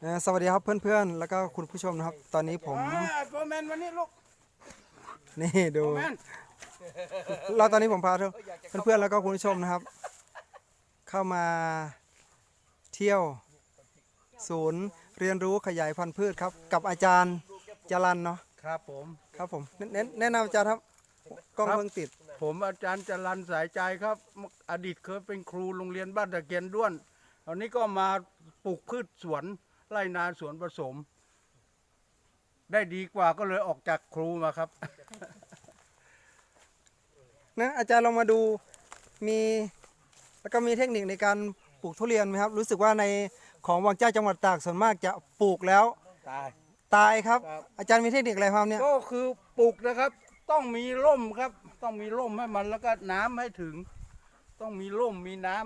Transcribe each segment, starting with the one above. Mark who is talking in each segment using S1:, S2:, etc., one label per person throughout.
S1: เอ่อสวัสดีครับเพื่อนๆ แล้วก็คุณผู้ชมนะครับ ตอนนี้ผม
S2: โฟร์แมนวันนี้ลูก
S1: นี่ดู
S2: โฟร์แมน
S1: เราตอนนี้ผมพาเพื่อนๆแล้วก็คุณผู้ชมนะครับ เข้ามาเที่ยว ศูนย์เรียนรู้ขยายพันธุ์พืชครับ กับอาจารย์จรันเนาะ
S2: ครับผม
S1: ครับผมแนะแนะนำอาจารย์ครับ กล้อง
S2: ครับ
S1: เพิ่งติด
S2: ผมอาจารย์จรันสายใจครับ อดีตเคยเป็นครูโรงเรียนบ้านตะเกียนด้วนตอนนี้ก็มาปลูกพืชสวนไร่นาสวนผสม ได้ดีกว่าก็เลยออกจากครูมาครับ
S1: นะอาจารย์ลองมาดูมีแล้วก็มีเทคนิคในการปลูกทุเรียนไหมครับ รู้สึกว่าในของวังเจ้าจังหวัดตากส่วนมากจะปลูกแล้ว
S2: ตาย
S1: ตายครับ
S2: ครับ
S1: อาจารย์มีเทคนิคอะไรครับเนี่ย
S2: ก็คือปลูกนะครับ ต้องมีร่มครับ ต้องมีร่มให้มันแล้วก็น้ำให้ถึง ต้องมีร่มมีน้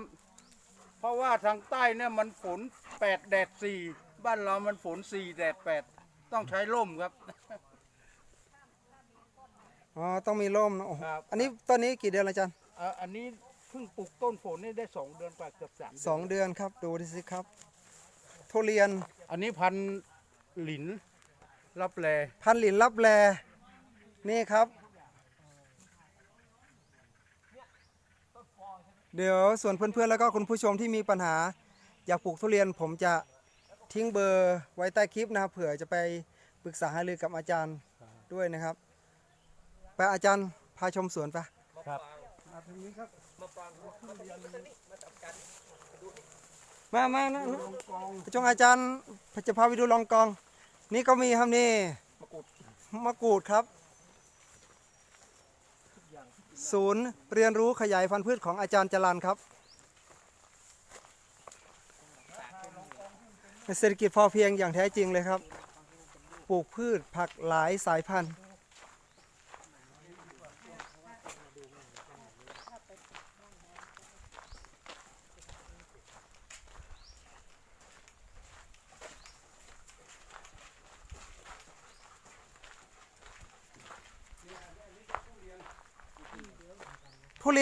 S2: ำเพราะว่าทางใต้เนี่ยมันฝนแปดแดดสี่บ้านเรามันฝนสี่แดดแปดต้องใช้ร่มครับ
S1: อ๋อต้องมีร่มนะโอ้โห
S2: ครับ
S1: อันนี้ตอนนี้กี่เดือนแล้วอาจารย์
S2: อะอันนี้เพิ่งปลูกต้นฝนนี่ได้สองเดือนกว่าเกือบสาม
S1: สองเดือนครับ ดูดิสิครับ ทุเรียน
S2: อันนี้พันธุ์หลินรับแล
S1: พันหลินรับแลนี่ครับ เดี๋ยวส่วนเพื่อนๆแล้วก็คุณผู้ชมที่มีปัญหาอยากปลูกทุเรียนผมจะทิ้งเบอร์ไว้ใต้คลิปนะครับเผื่อจะไปปรึกษาหารือกับอาจารย์ด้วยนะครับไปอาจารย์พาชมสวนไป
S2: ครับมาทางนี้ครับ
S1: มามานะ
S2: ลงกอง
S1: จงอาจารย์จะพาไปดูลองกอง นี่ก็มีครับนี่
S2: มะกรูด
S1: มะกรูดครับ ศูนย์เรียนรู้ขยายพันธุ์พืชของอาจารย์จรันครับ เศรษฐกิจพอเพียงอย่างแท้จริงเลยครับ ปลูกพืชผักหลายสายพันธุ์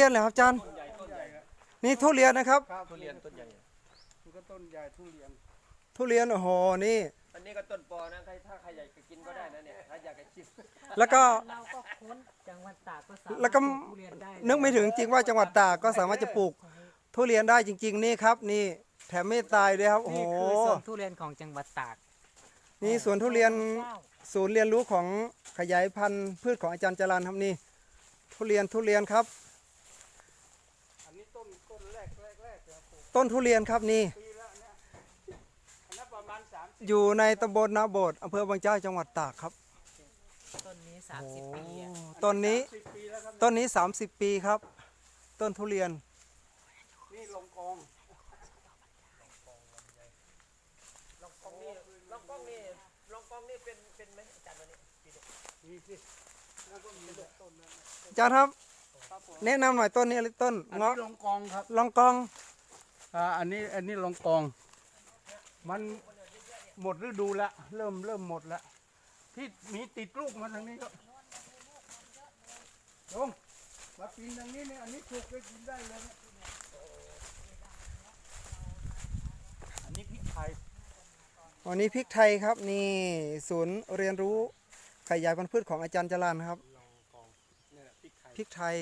S1: ยนเหรอครับอาจารย์ นี่ทุเรียนนะครับ
S2: ครับ
S3: ทุเรียนต้นใหญ่
S2: นี่ก็ต้นใหญ่ทุเรียน
S1: ทุเรียนโอ้โหนี่
S3: อันนี้ก็ต้นปอนะใครถ้าใครอยากจะกินก็ได้นะเนี่ยถ้าอยากจะชิม
S1: แล้วก็
S4: เราก็ค้นจังหวัดตากก็สามารถ
S1: แล้วก็
S4: ปลูทุเรียนได้
S1: นึกไม่ถึงจริงว่าจังหวัดตากก็สามารถจะปลูก ทุเรียนได้จริง ๆ นี่ครับ นี่แถมไม่ตายด้วยครับโอ้โห
S4: นี่คือสวนทุเรียนของจังหวัดตาก
S1: นี่สวนทุเรียน
S4: เจ้า
S1: ศูนย์เรียนรู้ของขยายพันธุ์พืชของอาจารย์จรันครับนี่ ทุเรียนทุเรียนครับ
S2: อันนี้ต้นต้นแรกแรกแรกเดี๋ยวปลูก
S1: ต้นทุเรียนครับนี่
S2: ปีแล้วเนี่ยอันนั้นประมาณสามสิบ
S1: อยู่ในตำบลนาโบดอำเภอบางเจ้าจังหวัดตากครับ
S4: ต้นนี้
S1: โอ้
S4: 30 ปีอะ
S1: ต้นนี้
S2: สิบปีแล้วครับ
S1: ต้นนี้ 30 ปีครับ ต้นทุเรียน
S2: นี่ลงกอง
S3: ลองกองนี่ลองกองนี่ลองกองนี่เป็นเป็นไหมอาจารย์วันนี้
S2: มีสิแล้วก็มีต้นนั้น
S1: อาจารย์ครับ
S2: ครับผม
S1: แนะนำหน่อยต้นนี้อะไรต้น
S2: อัน
S1: เงาะ
S2: นี้ลงกองครับ
S1: ลองกอง
S2: อ่าอันนี้อันนี้ลงกอง มันหมดฤดูละเริ่มเริ่มหมดละที่มีติดลูกมาทางนี้ก็ลงมาปีนทางนี้เนี่ยอันนี้ถูกไปกินได้เลยเนี่ยอันนี้พริกไทย
S1: วันนี้พริกไทยครับนี่ศูนย์เรียนรู้ขยายพันธุ์พืชของอาจารย์จรันครับ
S2: เนี่ยพริกไทย
S1: พริกไทย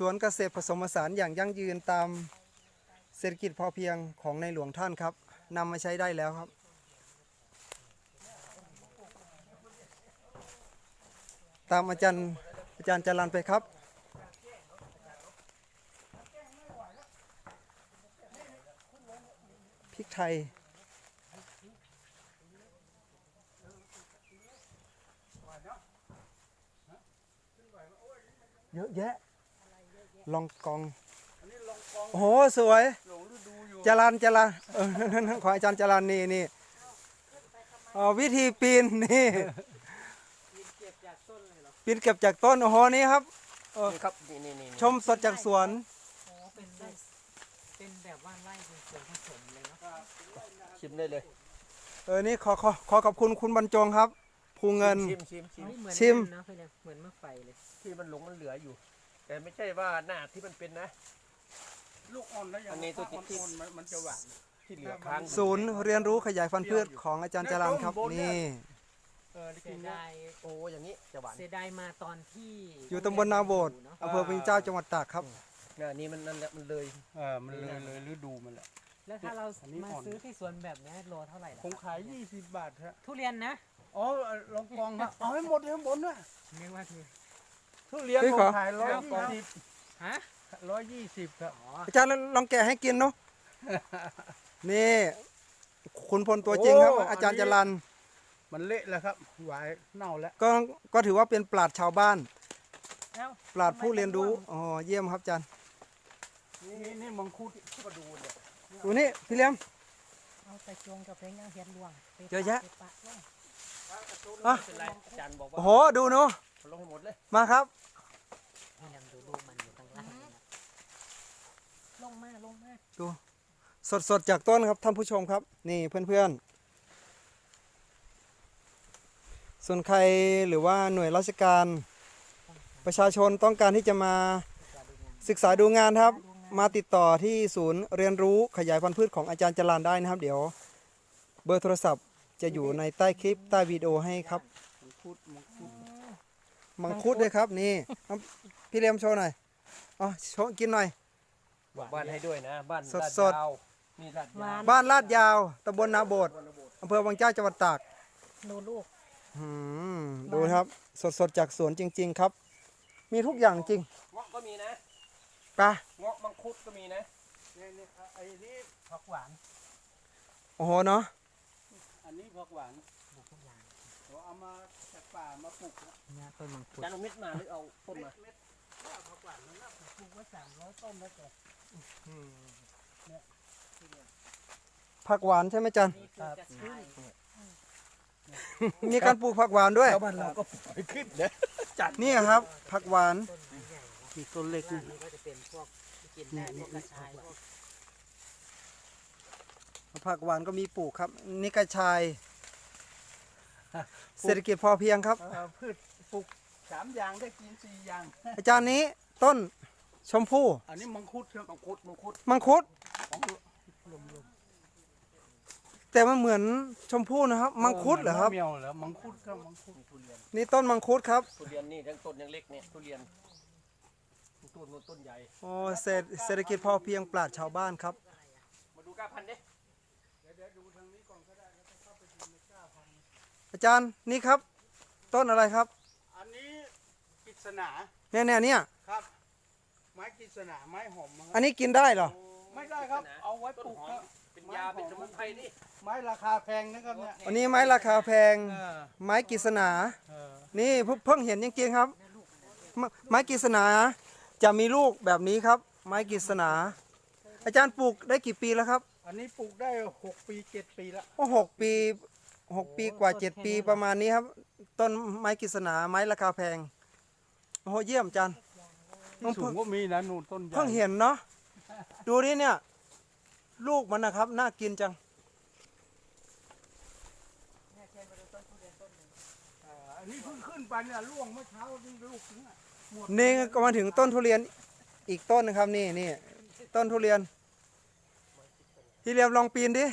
S1: สวนเกษตรผสมผสานอย่างยั่งยืนตามเศรษฐกิจพอเพียงของในหลวงท่านครับนำมาใช้ได้แล้วครับ ตามอาจารย์อาจารย์จรันไปครับพริกไทยเยอะแยะ ลองกอง
S2: อันนี้ลงกอง
S1: โอ้โหสวย
S2: หลงฤดูอยู่
S1: จรันจรันเออของอาจารย์จรันนี่นี่อ๋อวิธีปีนนี่
S4: เก็บจากต้นเลยเหรอ
S1: ปีนเก็บจากต้นโอ้โหนี่ครับ
S3: นี่ครับนี่นี่นี่
S1: ชมสดจากสวน
S4: โอ้เป็นไร่เป็นแบบว่าไร่เป็นสวนผสมเลยเนาะ
S3: ชิมได้เลย
S1: เออนี่ขอขอขอขอบคุณคุณบรรจงครับภูเงิน
S3: ชิมชิมชิม
S4: เฮ้ยเหมือน
S1: ชิม
S4: เนะพี่เนี่ยเหมือนมะไฟเลย
S3: ที่มันหลงมันเหลืออยู่ แต่ไม่ใช่ว่าหน้าที่มันเป็นนะ
S2: ลูกอ่อนแล้วยัง
S3: อันนี้ตัว
S2: อ่
S3: ที่
S2: อนๆมันมันจะหวาน
S3: ที่เหลือค้างอยู่
S1: ศูนย์เรียนรู้ขยายพันธุ์พืชของอาจารย์จรันครับนี่
S2: เออได้
S4: เสี
S2: กิ
S4: ย
S2: นเนี่ย
S4: ดาย
S3: โอ้อย่างนี้จะหวาน
S4: เสียดายมาตอนที่
S1: อยู่ตำบลนาโบด
S4: เนอะ
S1: อำเภอพิงเจ้าจังหวัดตากครับ
S3: เนี่ยอันนี้มันนั่นแหละมันเลย
S2: เออมันเลยเลยฤดูมันแหละ
S4: แล้วถ้าเรา
S2: อันนี้
S4: มา
S2: อ่อน
S4: ซื้อที่สวนแบบเนี้ยโลเท่าไหร่ล่ะ
S2: ผมขาย 20 บาทฮะ
S4: ทุเรียนนะ
S2: อ๋อลองกองครับเอาให้หมดเลยข้างบนด้วย
S4: นึกว่าคือ
S2: ทุเรียน
S1: เฮ้ย
S2: ผ
S1: ข
S2: ม
S1: อ
S2: ขายร้อย
S4: แล้ว
S2: ยี่
S4: กอง
S2: สิบ
S4: ฮะ
S2: ร้อยยี่สิบครับ
S4: อ๋อ
S1: อาจารย์ลองแกะให้กินเนาะนี่คุณพลตัวจริงครับ
S2: โอ้
S1: อาจารย์
S2: อั
S1: จ
S2: นนี้
S1: รัน
S2: มันเละแล้วครับหวายเน่าแล้ว
S1: ก็ก็ถือว่าเป็นปราดชาวบ้าน
S4: เอ้า
S1: ปราดผู้เรียนรู้อ๋อเยี่ยมครับอาจารย์
S2: นี่นี่มังคุดก็ดูเนี่ย
S1: ดูนี่พี่เลี้ยม
S4: เอาไปจงกับเพลงยังเห็นลวงไป
S1: เยอะแยะ
S4: ไปปะลง
S1: อะ
S3: ไม่เป็นไรอาจารย์บอก
S1: โอ้
S3: ว่า
S1: โหดูเนาะ
S3: ลงให้หมดเลย
S1: มาครับ
S4: ให้นำดูลูกมันอยู่ข้างล่างนี่นะลงมาลงมา
S1: ดู สดสดๆจากต้นครับท่านผู้ชมครับ นี่เพื่อนๆส่วนใครหรือว่าหน่วยราชการ ประชาชนต้องการที่จะมา
S4: จะดูงาน
S1: ศึกษาดูงานครับ มาติดต่อที่ศูนย์เรียนรู้ขยายพันธุ์พืชของอาจารย์จรานได้นะครับ เดี๋ยว เบอร์โทรศัพท์ จะอยู่ในใต้คลิปใต้วิดีโอให้ครับ
S2: มังคุดมังคุด
S1: มังคุดด้วยครับนี่เอาพี่เลียมโชว์หน่อยอ๋อโชว์กินหน่อย
S3: บอกบ้านให้ด้วยนะ บ้าน
S1: สด
S3: ลา
S1: สด
S3: ยาวนี่ลาดยาว
S1: บ้านลาดยาวตำบลนาโบดอำเภอวังเจ้าจังหวัดตาก
S4: ดูลูก
S1: อืมดูครับสดสดๆจากสวนจริง ๆ ครับ มีทุกอย่างจริง
S3: เงาะก็มีนะ
S1: ไปะ
S3: เงาะมังคุดก็มีนะ
S2: เนี่ยเนี่ยไอ้นี่
S4: ผักหวาน
S1: โอ้โหเนาะ
S2: อันนี้ผักหวาน
S4: ปลูกทุกอย่าง
S2: เราเอามาจากป่ามาปลูกนะ
S4: เนี่ยต้นมังคุด
S3: อาจารย์เอาเม็ดมาหรือเอาต้นมา
S2: เม็ดข้าวผักหวานนั่นนะผมปลูกไว้สามร้อยต้นแล้วแต่
S1: ผักหวานใช่ไหมจัน
S4: นี่คือกระชาย
S1: มีการปลูกผักหวานด้วย
S3: ชาวบ้านเราก็ปลูกไปขึ้นนะ
S1: นี่ครับ ผักหวาน
S4: ต้นไม้ใหญ่นะ
S2: มีต้นเล็ก
S4: ด้านนี้ก็จะเป็นพวกที่กินได้พวกกระชายพวก
S1: ผักหวานก็มีปลูกครับ นี่กระชาย เศรษฐกิจพอเพียงครับ
S2: เอ่อพืชปลูกสามอย่างได้กินสี่อย่าง
S1: อาจารย์นี้ต้นชมพู่
S2: อันนี้มังคุดครับ
S3: มังคุดมังคุด
S1: มังคุด
S2: ของ
S1: แต่มันเหมือนชมพู่นะครับ มังคุดเหรอครับ
S2: มะเมียวเหรอมังคุดครับมังคุด
S3: มีทุเรียน
S1: นี่ต้นมังคุดครับ
S3: ทุเรียนนี่ทั้งต้นยังเล็กเนี่ยทุเรียนต้นนู้นต้นใหญ่
S1: โอ้เศรษฐเศรษฐกิจพอเพียงปราดชาวบ้านครับ
S3: มาดูก้าพันธุ์ดิ
S1: อาจารย์นี่ครับ ต้นอะไรครับ
S2: อันนี้กิษณา
S1: เนี่ยเนี่ยเนี่ย
S2: ครับ ไม้กิษณาไม้หอมค
S1: อั
S2: รับ
S1: นนี้กินได้เหรอ
S2: ไม่ได้ครับ เอาไว้ป
S3: ต้น
S2: ลูก
S3: หอ
S2: ครั
S3: ม
S2: บ
S3: เป็นยาเป็นสมุนไพรนี่
S2: ไม้ราคาแพงนะครับเนี่ย
S1: อันนี้ไม้ราคาแพง
S2: เออ
S1: ไม้กฤษณา
S2: เออ
S1: นี่เพิ่งเพิ่งเห็นจริงๆครับ ไม้ไม้กฤษณาจะมีลูกแบบนี้ครับ ไม้กฤษณาอาจารย์ปลูกได้กี่ปีแล้วครับ
S2: อันนี้ปลูกได้หกปีเจ็ดปีละ
S1: โอ้หกปี หกปีกว่าเจ็ดปีประมาณนี้ครับ ต้นไม้กฤษณาไม้ราคาแพงโอ้โหเยี่ยมอาจารย์
S2: ที่สูงก็มีนะนู่นต้นใหญ่
S1: เพิ่งเห็นเนาะดูนี่เนี่ย ลูกมันนะครับ น่ากินจัง
S2: เอออันนี้เพิ่งขึ้นไปเนี่ยร่วงเมื่อเช้านี่ลูกนึงอะหมด
S1: นี่ก็มาถึงต้นทุเรียนอีกต้นนะครับนี่นี่ต้นทุเรียน ที่เรียมลองปีนดิ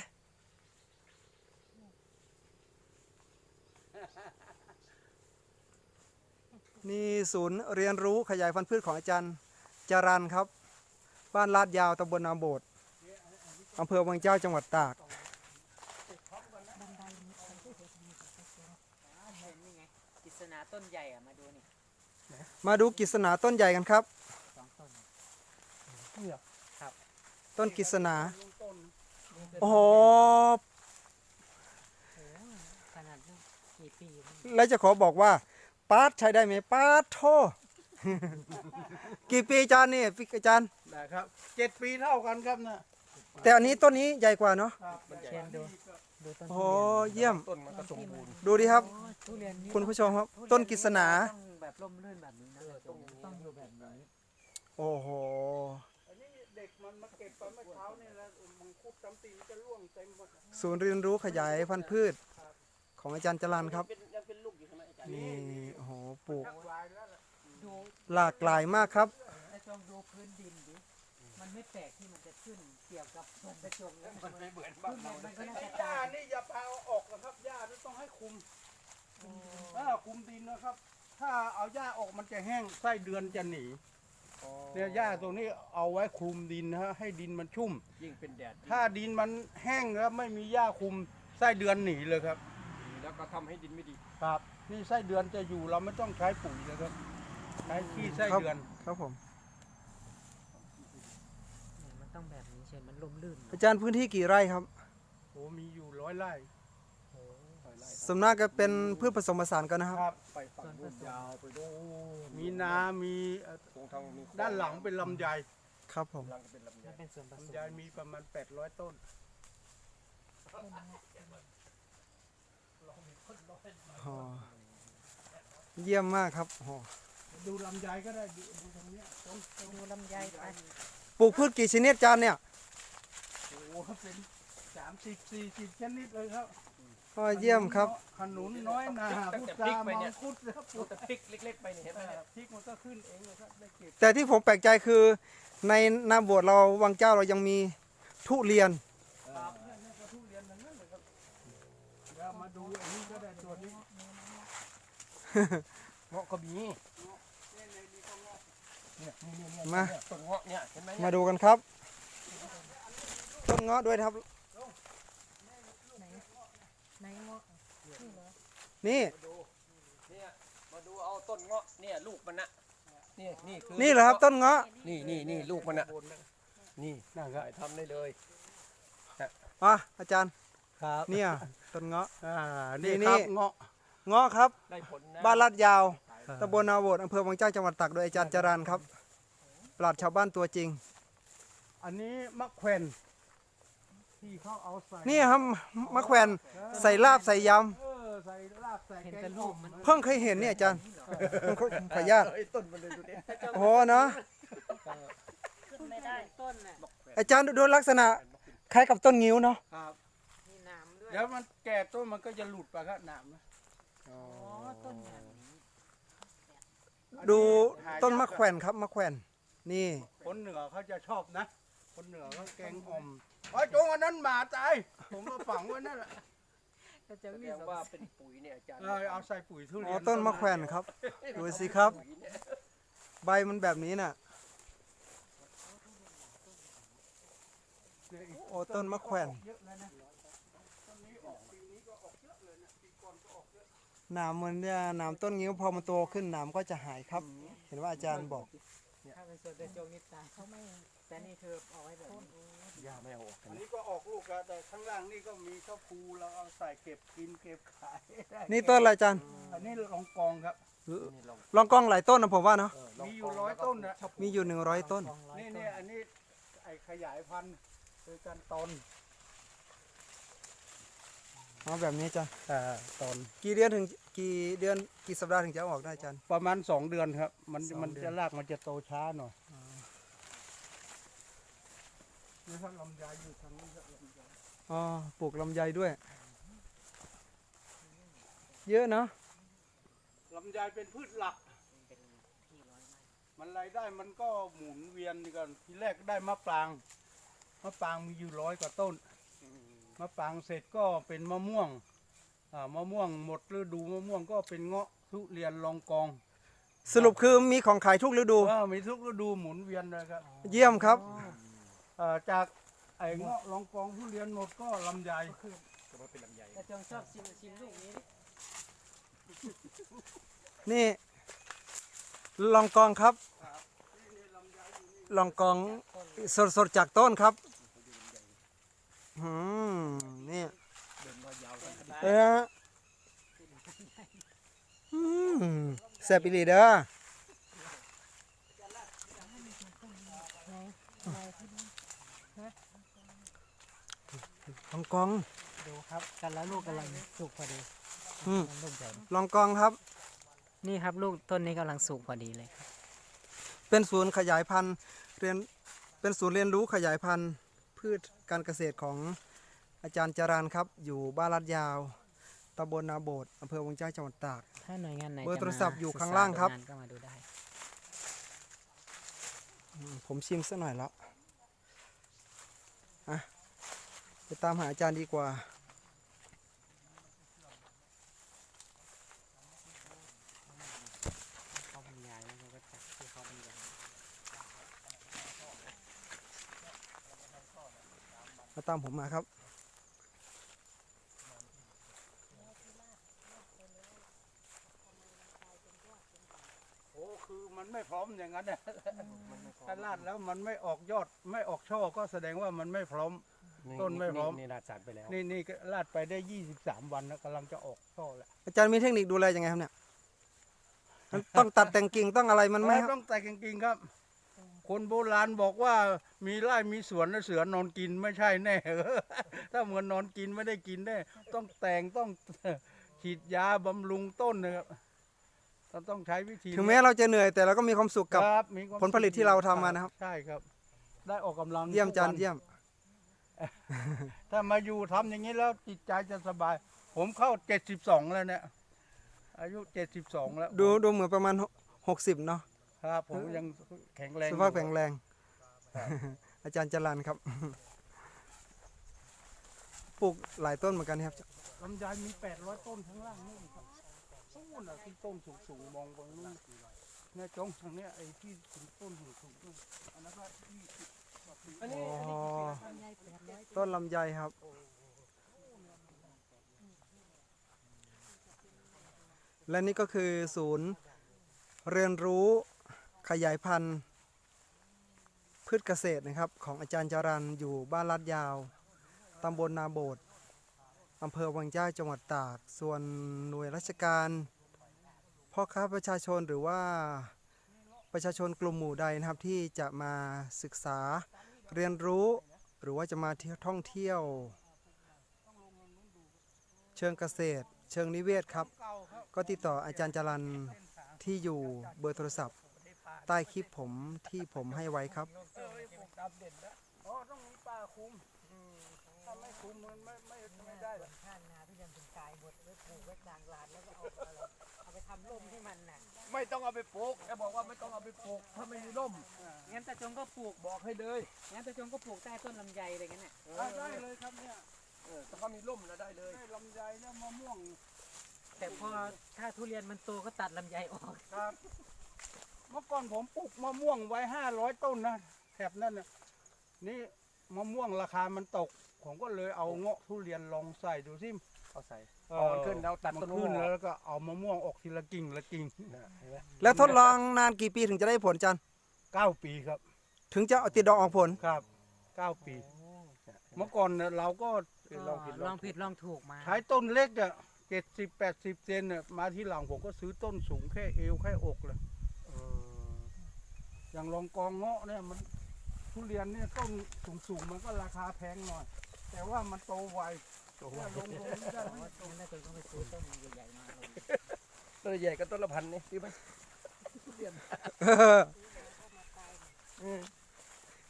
S1: นี่ศูนย์เรียนรู้ขยายพันธุ์พืชของอาจารย์จรันครับ บ้านลาดยาวตำบลนาโบดอำเภอวังเจ้าจังหวัดตาก
S4: เห็นนี่ไงกิษณาต้นใหญ่อะมาดูนี่
S1: มาดูกิษณาต้นใหญ่กันครับ
S4: สองต้น
S2: เนี่ย
S1: ต้นกิษณา
S2: ลงต้น
S4: นี่คือ
S1: โอ้โห
S4: ขนาดนี้ กี่ปีแล้ว
S1: แล้วจะขอบอกว่าปาร์ตใช้ได้ไหมปาร์ตโทกี่ปีอาจารย์นี่พี่อาจารย์
S2: นะครับเจ็ดปีเท่ากันครับเนี่ย
S1: แต่อันนี้ต้นนี้ใหญ่กว่าเนาะ
S2: ครับ
S4: เช่นดูดูต้น
S1: โอ้โหเยี่ยม
S3: ต้นมันก็สมบูรณ์
S1: ดูดิครับ
S4: โอ้ยทุเรียนนี่
S1: คุณผู้ชมครับ ต้นกิษณา
S4: ต้องแบบร่มรื่นแบบนี้นะต้องต้องอยู่แบบนี้
S1: โอ้โห
S2: อันนี้เด็กมันมาเก็บไปเมื่อเช้านี่แล้วมังคุดจำปีมันจะร่วงเต็มหมดอะ
S1: ศูนย์เรียนรู้ขยายพันธุ์พืช ของอาจารย์จรันครับ
S3: เป็นยังเป็นลูกอยู่ใช่ไหมอาจารย์
S1: นี่โอ้โหปลูก
S2: วายแล้วล่ะ
S4: ดู
S1: หลากหลายมากครับ
S2: เพื้
S4: นดินดิมันไม่แปลกที่มันจะขึ้นเกี่ยวกับมันไปจมแล้ว
S3: มันไม่เหมือนบ้านเรา
S4: มันก็น่า
S2: ไอ้
S4: จะ
S2: หญ้า
S4: ตาย
S2: นี่อย่าพาเอาออกนะครับหญ้านี่ต้องให้คุมถ้าคุมดินนะครับ ถ้าเอาหญ้าออกมันจะแห้งไส้เดือนจะหนีเนี่ยหญ้าตรงนี้เอาไว้คลุมดินนะฮะให้ดินมันชุ่ม
S3: ยิ่งเป็นแดด
S2: ถ้าดินมันแห้งแล้วไม่มีหญ้าคลุมไส้เดือนหนีเลยครับ
S3: แล้วก็ทำให้ดินไม่ดี
S2: ครับนี่ไส้เดือนจะอยู่เราไม่ต้องใช้ปุ๋ยเลยครับใช้ขี้ไส้เดือน
S1: ครับผม
S4: เนี่ยมันต้องแบบนี้ใช่ไหมมันลมลื่น
S1: อาจารย์พื้นที่กี่ไร่ครับ
S2: โอ้มีอยู่ร้อยไร่
S1: สำนักก็เป็นพืชผสมผสานกันนะครับ
S2: ครับ
S3: ไปฝั่งนู้นยาวไปโน่น
S2: มีนามีเอ่อ
S3: ตรงทางมี
S2: ด้านหลังเป็นลำไย
S1: ครับผม
S3: หลังเป็นลำไย
S4: มันเป็นส่วนผสม
S2: ลำไยมีประมาณ 800 ต้น
S1: อ๋อเยี่ยมมากครับอ๋อ
S2: ดูลำไยก็ได้ดูดูตรงเนี้ยต้น
S4: ดูลำไยไป
S1: ปลูกพืชกี่ชนิดอาจารย์เนี่ย
S2: โอ้โหเป็นสามสิบสี่สิบชนิดเลยครับ
S1: ก็เยี่ยมครับ
S2: ขนุนน้อยนาพุทรามังคุดนะครับปลู
S3: ลู
S2: ก
S3: กแต่พริกเล็กๆไปเนี่ยเห็นไหมเนี่ย
S2: พริกมันก็ขึ้นเองนะครับได้เก็บ
S1: แต่ที่ผมแปลกใจคือในนาบวชเราวังเจ้าเรายังมีทุเรียน
S2: ครับ อันนี้ก็ได้ตัวนี้
S3: เงาะก็มี
S2: เนี่ยในนี้ก็งอก
S3: เนี่ยนี่นี่เนี่ย
S1: มา
S3: เนี่ยต้นเงาะเนี่ยเห็นไหม
S1: มา
S3: เนี่ย
S1: ดูกันครับ ต้นเงาะด้วยนะครับ
S4: ไหนเงาะ
S1: นี่
S3: มาดูเนี่ยมาดูเอาต้นเงาะเนี่ยลูกมันนะนี่นี่คือ
S1: นี่เหรอครับต้นเงาะ
S3: นี่นี่นี่ลูกมันนะ
S2: บนนะ
S3: นี่
S2: นะครับ
S3: ถ่ายทำได้เลย
S1: อะอาจารย์
S2: ครับ
S1: เนี่ยต้นเงาะ
S2: อ่า
S1: นี่
S2: นี่
S1: นี่
S2: ครับเงาะ
S1: เงาะครับ
S3: ได้ผลนะ
S1: บ้านลาดยาว
S2: ครับ
S1: ตำบลนาโบดอำเภอวังเจ้าจังหวัดตากโดยอาจารย์จรันครับปราชญ์ชาวบ้านตัวจริง
S2: อันนี้มะแขวนที่เขาเอาใส่
S1: นี่ครับมะแขวนใส่ลาบใส่ย
S2: เออใส่ลาบใส่
S4: เห็น
S2: แก
S4: แต่
S2: ง
S4: รู
S2: ส้
S4: ป
S2: ม
S4: มันำ
S1: เพิ่งเคยเห็นเนี่ยอาจารย์ขออนุญาต
S3: เอ้ยต้นมันเลยดูดิ
S1: โอ้โหเนาะ
S4: ขึ้นไม่ได้ต้นน่ะ
S1: อาจารย์ดูลักษณะคล้ายกับต้นงิ้วเนาะ
S2: ครับ
S4: มีหน้ำด้วย
S2: เดี๋ยวมันแก่ต้นมันก็จะหลุดไปครับหนามนะ
S4: อ๋อต้นแบบนี้
S1: ดูต้นมะแขวนครับมะแขวนนี่
S2: คนเหนือเขาจะชอบนะ คนเหนือเขาแกงอ่อมไอ้ยจงอันนั้นหมาตาย ผมมาฝังไว้นั่นแหละ
S4: ก็จะ
S3: แส
S4: มี
S3: ดง
S4: สอง
S3: ว่าเป็นปุ๋ยเนี่ยอาจารย์
S2: เออเอาใส่ปุ๋ยทุเรี
S1: อ๋
S2: ย
S1: อนต้นมะแขวนครับ ดูสิครับ
S3: ปุ๋ยเนี่ย
S1: ใบมันแบบนี้น่ะ
S2: เนี่ยอีก
S1: โอ้ต้นมะแขวน
S2: เยอะแล้วนะ
S1: หนามมันเนี่ยหนามต้นงิ้วพอมันโตขึ้นหนามก็จะหายครับ เห็นว่าอาจารย์บอก
S4: ถ้าเป็นส่วนแต่โจงนี่ตายเขาไม่แต่นี่คือเอาไว้แบบนี้
S3: หญ้าไม่เอาออก
S2: อันนี้ก็ออกลูกแล้วแต่ข้างล่างนี่ก็มีข้าวภูเราเอาใส่เก็บกินเก็บขายได้
S1: นี่ต้นอะไรอาจารย์
S2: อันนี้ลองกองครับ
S3: นี่ลอง
S1: ลองกองหลายต้นนะผมว่าเนาะ
S3: เออลง
S2: มีอยู่ร้อยต้นนะ
S1: มีอยู่หนึ่งร้อยต้น
S4: สองร้อย
S2: นี่
S4: ต้
S2: เนี่ยอันนี้ไอขยายพันธุ์โดยการตอน
S1: เอาแบบนี้อาจารย์
S2: อ่าตอน
S1: กี่เดือนถึงกี่เดือนกี่สัปดาห์ถึงจะเอาออกได้อาจารย์
S2: ประมาณสองเดือนครับ มัน
S1: สอง
S2: มัน
S1: เดือน
S2: จะรากมันจะโตช้าหน่อย นี่ถ้าลำไยอยู่ทางนี้ครับลำไย
S1: อ๋อปลูกลำไยด้วย เยอะเนาะ
S2: ลำไยเป็นพืชหลัก มันรายได้มันก็หมุนเวียนกัน ทีแรกได้มะปราง มะปรางมีอยู่ร้อยกว่าต้นมะปรางเสร็จก็เป็นมะม่วงอ่ามะม่วงหมดฤดูมะม่วงก็เป็นเงาะทุเรียนลองกอง
S1: สรุปคือมีของขายทุกฤดู
S2: อ่ามีทุกฤดูหมุนเวียนเลยครับ
S1: เยี่ยมครับ
S2: อ่าจากไอ้เงาะลองกองทุเรียนหมดก็ลำไย
S3: จะมาเป็นลำไย
S4: แต่โจงชอบชิมชิมลูกนี้
S1: นี่ลองกองครับ ลองกองสดสดๆจากต้นครับ อืมนี่
S3: เดินมายาวกัน
S1: เอออืมแซ่บอีหลีเด้อลองกอง
S4: ดูครับกันแล้วลูกกำลังสุกพอดี
S1: อืม
S4: มันลูกใหญ่
S1: ลองกองครับ
S4: นี่ครับลูกต้นนี้กำลังสุกพอดีเลยครับ
S1: เป็นศูนย์ขยายพันธุ์เรียนเป็นศูนย์เรียนรู้ขยายพันธุ์พืช การเกษตรของอาจารย์จรันครับ อยู่บ้านลาดยาวตำบลนาโบดอำเภอวังเจ้าจังหวัดตาก
S4: ถ้าหน่วยงานไหน
S1: เบอร์
S4: จะ
S1: โทรศัพท์
S4: ม
S1: อยู่ข้างล่างครับ
S4: ศึกษดูนก็มาดูได้
S1: อืมผมชิมสักหน่อยแล้วอะไปตามหาอาจารย์ดีกว่า
S4: เขาบรรยายแล้วเราก็จับที่เขาบรรยาย
S1: มาตามผมมาครับ
S2: โอ้คือมันไม่พร้อมอย่างนั้นเนี่ยถ้าลาดแล้วมันไม่ออกยอดไม่ออกช่อก็แสดงว่ามันไม่พร้อม ต้นไม่พร้อม
S3: นี่ลาดสัตว์ไปแล้ว
S2: นี่นี่ก็ลาดไปได้23วันแล้วกำลังจะออกช่อแล้ว
S1: อาจารย์มีเทคนิคดูแลยังไงครับเนี่ยมันต้องตัดแต่งกิ่งต้องอะไรมันไหมครับ
S2: ต้องแต่จริงๆครับ คนโบราณบอกว่ามีไร่มีสวนแล้วเสือนอนกินไม่ใช่แน่ ถ้าเหมือนนอนกินไม่ได้กินแน่ต้องแต่งต้องฉีดยาบำรุงต้นนะครับเราต้องใช้วิธี
S1: ถึงแม้เราจะเหนื่อยแต่เราก็มีความสุขกับ
S2: ครับมีความ
S1: ผลผลิตที่เราทำมานะครับ
S2: ใช่ครับ ได้ออกกำลัง
S1: เยี่ยม
S2: ทุก
S1: จาน
S2: วัน
S1: เยี่ยม
S2: ถ้ามาอยู่ทำอย่างนี้แล้วจิตใจจะสบาย ผมเข้าเจ็ดสิบสองแล้วเนี่ย อายุเจ็ดสิบสองแล้ว
S1: ดูดูเหมือนประมาณหกสิบเนาะ
S2: ครับผมยังแข็งแรง
S1: สุขภาพ
S2: อยู่
S1: แข็งแรง อาจารย์จรันครับ ปลูกหลายต้นเหมือนกันครับ
S2: ลำไยมีแปดร้อยต้นข้างล่างนู่นครับนู่นน่ะที่ต้นสูงๆมองไปนู่นเนี่ยจงทางเนี้ยไอ้ที่ถึงต้นสูงๆนู่นอันนั้นก็ยี่สิบกว่าปี
S3: อันนี้
S1: อ๋อต้นลำไยครับ และนี่ก็คือศูนย์เรียนรู้ ขยายพันธุ์พืชเกษตรนะครับ ของอาจารย์จรันอยู่บ้านลาดยาว ตำบลนาโบดอำเภอวังเจ้าจังหวัดตาก ส่วนหน่วยราชการพ่อค้าประชาชนหรือว่าประชาชนกลุ่มหมู่ใดนะครับที่จะมาศึกษาเรียนรู้หรือว่าจะมาเที่ยวท่องเที่ยว เชิงเกษตร เชิงนิเวศ
S2: ครับ
S1: ก็ติดต่ออาจารย์จรันที่อยู่เบอร์โทรศัพท์ ใต้คลิปผมที่ผมให้ไว้ครับ
S2: เออไอ้พวกดำเด่นนะอ๋อต้องมีป่าคุมถ้าไม่คุมมันไม่ไม่ไม่ได้หรอก
S4: ข้างนาที่ยังเป็นกายหมดไว้ปลูกไว้กลางลานแล้วก็เอาอะไรเอาไปทำร่มให้มันน่ะ
S3: ไม่ต้องเอาไปปลูกแกบอกว่าไม่ต้องเอาไปปลูกถ้าไม่มีร่ม
S4: งั้นตาจงก็ปลูก
S3: บอกให้เลย
S4: งั้นตาจงก็ปลูกใต้ต้นลำไยอะไรกันเนี่ย
S2: ได้ได้เลยครับเนี่ย
S3: เออถ้าเขามีร่มนะได้เลย
S2: ได้ลำไยเนี่ยมะม่วง
S4: แต่พอถ้าทุเรียนมันโตก็ตัดลำไยออก
S2: ครับ เมื่อก่อนผมปลูกมะม่วงไว้ห้าร้อยต้นนะแถบนั่นน่ะนี่มะม่วงราคามันตก ผมก็เลยเอาเงาะทุเรียนลองใส่ดูสิ
S3: เอาใส่
S2: เอ
S3: พอมันขึ้นแล้วตัดต้น
S2: มันขึ้น
S3: มะม่วง
S2: แล้วก็เอามะม่วงออกทีละกิ่งละกิ่ง
S3: นะเห็นไหม
S1: แล้วทดลองนานกี่ปีถึงจะได้ผลอาจารย์
S2: เก้าปีครับ
S1: ถึงจะติดดอกออกผล
S2: ครับเก้าปี
S3: เนี่ย
S2: เมื่อก่อนเนี่ยเราก็
S3: ลองผิด
S4: ลองผิดลองถูกมา
S2: ใช้ต้นเล็กอะเจ็ดสิบแปดสิบเซนเนี่ยมาที่หลังผมก็ซื้อต้นสูงแค่เอวแค่อกเลย
S3: เออ
S2: อย่างลองกองเงาะเนี่ยมันทุเรียนเนี่ยต้นสูงสูงๆมันก็ราคาแพงหน่อย แต่ว่ามันโตไว
S3: ตัว
S2: เนี่ยลงลงไม่ได้ไม่
S4: งั้นตาจงก็ไปซื้อต้นใหญ่ๆมาเลย
S3: ต้นใหญ่ก็ต้นละพันนี่ดีไหม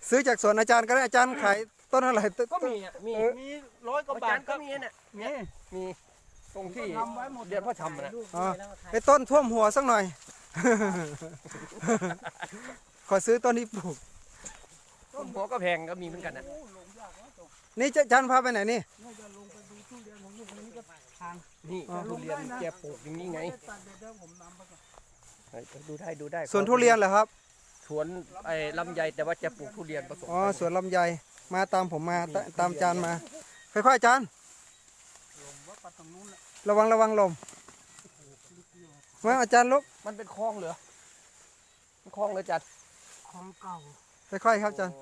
S1: ซื้อจากสวนอาจารย์ก็ได้อาจารย์ขายต้นเท่าไหร่ต้น
S3: ก็มีอะมี
S2: มีร้อยกว่า
S3: อา
S2: บา
S3: จา
S2: ท
S3: รย์
S2: ค
S3: ก็
S2: รับ
S3: มีเนี่ย
S2: นี่
S3: มีตรงที่
S2: ทำไว้หมด
S3: เรียนพ่อทำนะ
S4: ลูก
S1: อ๋อ
S4: ด้วยแล้วก็ขาย
S1: ไอ้ต้นท่วมหัวสักหน่อย ขอซื้อต้นที่ปลูก
S3: ต้นหัวก็แพงก็มีเหมือนกันนะ
S2: โอ้ลงยากนะตก
S1: นี่จะอาจารย์พาไปไหนนี่
S2: น่าจะลงไปดูทุเรียนของลูกคนนี้ก็ทาง
S3: นี่ทุเรียนแกปลูกอย่างนี้ไง
S2: ม่ด้ตัดเด็ดเดี๋ยวผมนำไปก่อน
S3: เฮ้ยดูได้ดูได้
S1: สวนทุเรียนเหรอครับ
S3: สวนไอ้ลำไยแต่ว่าจะปลูกทุเรียนผสม
S1: อ๋อ
S3: กัน
S1: สวนลำไย มาตามผมมาตตามอาจารย์มา ค่อยๆอาจารย์
S2: ลงว่าปัดตรงนู้นแหละ
S1: ระวังระวังลมมาอาจารย์ลุก
S3: มันเป็นคลองเหรอมันคลองเลยจัด
S2: ของเก่า
S1: ค่อยๆครับอาจารย์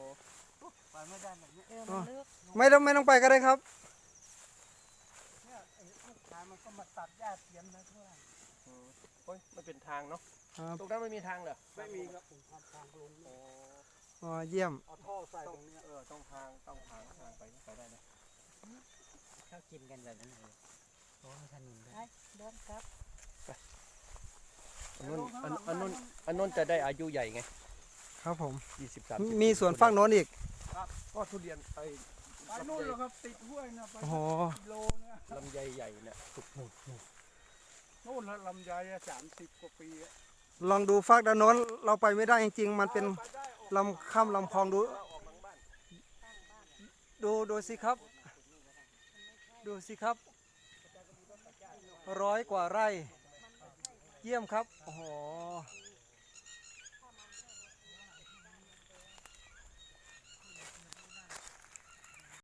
S2: ไปไม่ได้แบบนี้
S4: เออมันลึก
S1: ไม่ต้องไม่ต้องไปก็ได้ครับ
S2: เนี่ยไอ้ลูกชายมันก็มาตัดหญ้าเทียมนะข้างล่าง
S3: โอ้ยมันเป็นทางเนาะ
S1: ครับ
S3: ตรงนั้นไม่มีทางเหรอ
S2: ไม่มีครับผมทำทางลง
S3: โอ้
S1: อ๋อเยี่ยม
S2: เอาท่อใส่
S3: ต้
S2: ต
S3: อง
S2: รงเนี้ย
S3: เออต้องทางต้องทางทางไปไปได้นะ
S4: ชอบกินกันแบบนั้นเลยโอ้ยถนนด้วย
S2: เดินครับ
S3: อันนู้นอันอันนู้นอันนู้นจะได้อายุใหญ่ไง
S1: ครับผม
S3: ยี่สิบสาม
S1: มีสวนฝั่งโน้นอีก
S3: ก็ทุเรียนไอ้
S2: ไปนู่นแล้วครับติดห้วยนะไป
S1: โอ้โห
S2: กิโลเนี่ย
S3: ลำไยใหญ่เนี่ยสุกหมด
S2: นู่นละลำไยสามสิบกว่าปีอะ
S1: ลองดูฝั่งด้านโน้นเราไปไม่ได้จริงๆ มันเป็น
S2: ไปได้ออก
S1: ลำข้ามลำคลองดู ดูดูสิครับ ดูสิครับ ร้อยกว่าไร่ เยี่ยมครับโอ้โห